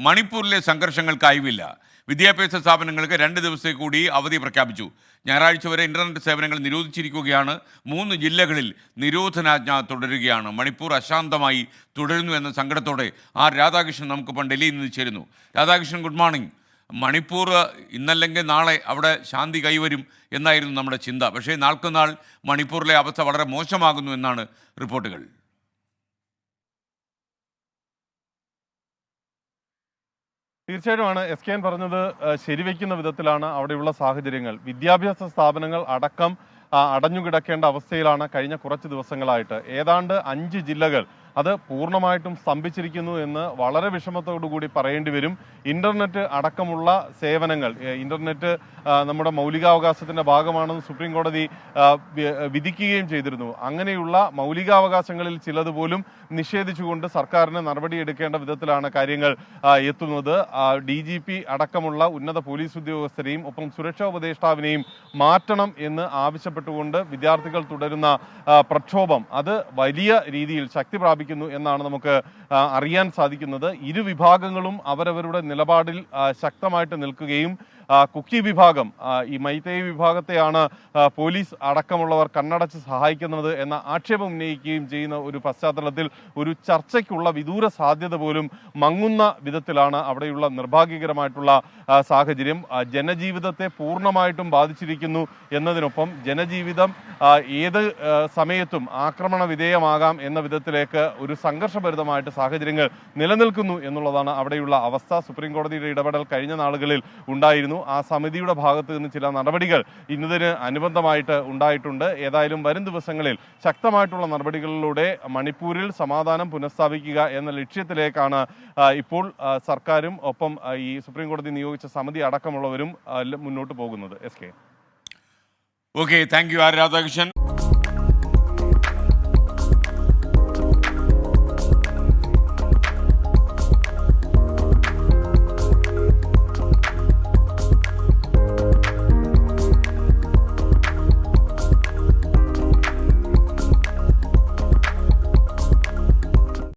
മണിപ്പൂരിലെ സംഘർഷങ്ങൾക്ക് അയവില്ല. വിദ്യാഭ്യാസ സ്ഥാപനങ്ങൾക്ക് രണ്ട് ദിവസത്തെ കൂടി അവധി പ്രഖ്യാപിച്ചു. ഞായറാഴ്ച വരെ ഇന്റർനെറ്റ് സേവനങ്ങൾ നിരോധിച്ചിരിക്കുകയാണ്. മൂന്ന് ജില്ലകളിൽ നിരോധനാജ്ഞ തുടരുകയാണ്. മണിപ്പൂർ അശാന്തമായി തുടരുന്നു എന്ന സങ്കടത്തോടെ ആർ രാധാകൃഷ്ണൻ നമുക്കിപ്പം ഡൽഹിയിൽ നിന്ന് ചേരുന്നു. രാധാകൃഷ്ണൻ ഗുഡ് മോർണിംഗ് മണിപ്പൂർ ഇന്നല്ലെങ്കിൽ നാളെ അവിടെ ശാന്തി കൈവരും എന്നായിരുന്നു നമ്മുടെ ചിന്ത. പക്ഷേ നാൾക്കുനാൾ മണിപ്പൂരിലെ അവസ്ഥ വളരെ മോശമാകുന്നു എന്നാണ് റിപ്പോർട്ടുകൾ. തീർച്ചയായിട്ടുമാണ് എസ് കെ എൻ പറഞ്ഞത് ശരിവെക്കുന്ന വിധത്തിലാണ് അവിടെയുള്ള സാഹചര്യങ്ങൾ. വിദ്യാഭ്യാസ സ്ഥാപനങ്ങൾ അടക്കം അടഞ്ഞു അടഞ്ഞുകിടക്കേണ്ട അവസ്ഥയിലാണ് കഴിഞ്ഞ കുറച്ച് ദിവസങ്ങളായിട്ട്. ഏതാണ്ട് അഞ്ച് ജില്ലകൾ അത് പൂർണമായിട്ടും സ്തംഭിച്ചിരിക്കുന്നു എന്ന് വളരെ കൂടി പറയേണ്ടി വരും. ഇന്റർനെറ്റ് അടക്കമുള്ള സേവനങ്ങൾ ഇന്റർനെറ്റ് നമ്മുടെ മൗലികാവകാശത്തിന്റെ ഭാഗമാണെന്ന് സുപ്രീം കോടതി വിധിക്കുകയും ചെയ്തിരുന്നു. അങ്ങനെയുള്ള മൗലികാവകാശങ്ങളിൽ ചിലത് പോലും നിഷേധിച്ചുകൊണ്ട് സർക്കാരിന് നടപടിയെടുക്കേണ്ട വിധത്തിലാണ് കാര്യങ്ങൾ എത്തുന്നത്. ഡി ജി പി അടക്കമുള്ള ഉന്നത പോലീസ് ഉദ്യോഗസ്ഥരെയും ഒപ്പം സുരക്ഷാ ഉപദേഷ്ടാവിനെയും മാറ്റണം എന്ന് ആവശ്യപ്പെട്ടുകൊണ്ട് വിദ്യാർത്ഥികൾ തുടരുന്ന പ്രക്ഷോഭം. അത് വലിയ രീതിയിൽ ശക്തി പ്രാപിക്കുന്നു എന്നാണ് നമുക്ക് അറിയാൻ സാധിക്കുന്നത്. ഇരു വിഭാഗങ്ങളും അവരവരുടെ നിലപാടിൽ ശക്തമായിട്ട് നിൽക്കുകയും കുക്കി വിഭാഗം ഈ മൈത്തേ വിഭാഗത്തെയാണ് പോലീസ് അടക്കമുള്ളവർ കണ്ണടച്ച് സഹായിക്കുന്നത് എന്ന ആക്ഷേപം ഉന്നയിക്കുകയും ചെയ്യുന്ന ഒരു പശ്ചാത്തലത്തിൽ ഒരു ചർച്ചയ്ക്കുള്ള വിദൂര സാധ്യത പോലും മങ്ങുന്ന വിധത്തിലാണ് അവിടെയുള്ള നിർഭാഗ്യകരമായിട്ടുള്ള സാഹചര്യം. ജനജീവിതത്തെ പൂർണമായിട്ടും ബാധിച്ചിരിക്കുന്നു എന്നതിനൊപ്പം ജനജീവിതം ഏത് സമയത്തും ആക്രമണ വിധേയമാകാം എന്ന വിധത്തിലേക്ക് ഒരു സംഘർഷഭരിതമായിട്ട് സാഹചര്യങ്ങൾ നിലനിൽക്കുന്നു എന്നുള്ളതാണ് അവിടെയുള്ള അവസ്ഥ. സുപ്രീം കോടതിയുടെ ഇടപെടൽ കഴിഞ്ഞ നാളുകളിൽ ഉണ്ടായിരുന്നു. ആ സമിതിയുടെ ഭാഗത്ത് നിന്ന് ചില നടപടികൾ ഇന്നതിന് അനുബന്ധമായിട്ട് ഉണ്ടായിട്ടുണ്ട്. ഏതായാലും വരും ദിവസങ്ങളിൽ ശക്തമായിട്ടുള്ള നടപടികളിലൂടെ മണിപ്പൂരിൽ സമാധാനം പുനഃസ്ഥാപിക്കുക എന്ന ലക്ഷ്യത്തിലേക്കാണ് ഇപ്പോൾ സർക്കാരും ഒപ്പം ഈ സുപ്രീം കോടതി നിയോഗിച്ച സമിതി അടക്കമുള്ളവരും മുന്നോട്ട് പോകുന്നത്. S K. Okay thank you R Radhakrishnan?